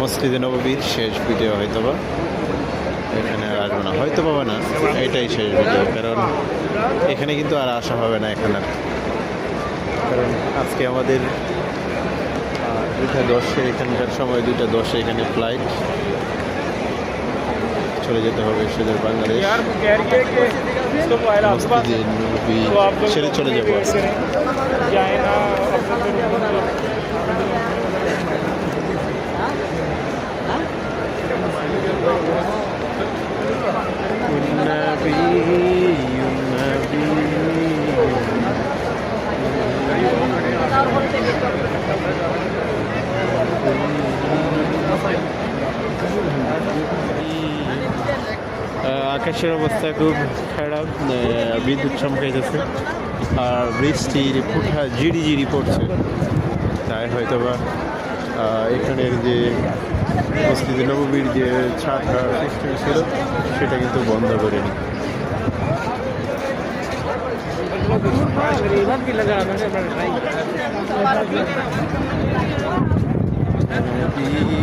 মসজিদে নবীর শেষ ভিডিও হয়তো বা এখানে আর আসব না। হয়তো পাবে না, এটাই শেষ ভিডিও। কারণ এখানে কিন্তু আর আসা হবে না এখানে। কারণ আজকে আমাদের দুটা দশে এখানকার সময় দুটা দশে এখানে ফ্লাইট চলে যেতে হবে সেদের বাংলাদেশ। সেটা চলে যাব আকাশের অবস্থা খুব খারাপ বিদ্যুৎ চমকাইতেছে। আর বৃষ্টির ফুটা জিরি জিরি পড়ছে। তাই হয়তো বা এখানের যে মসজিদে নববীর যে সিস্টেম ছিল সেটা কিন্তু বন্ধ করেনি। भी लगा मैंने भाई নবী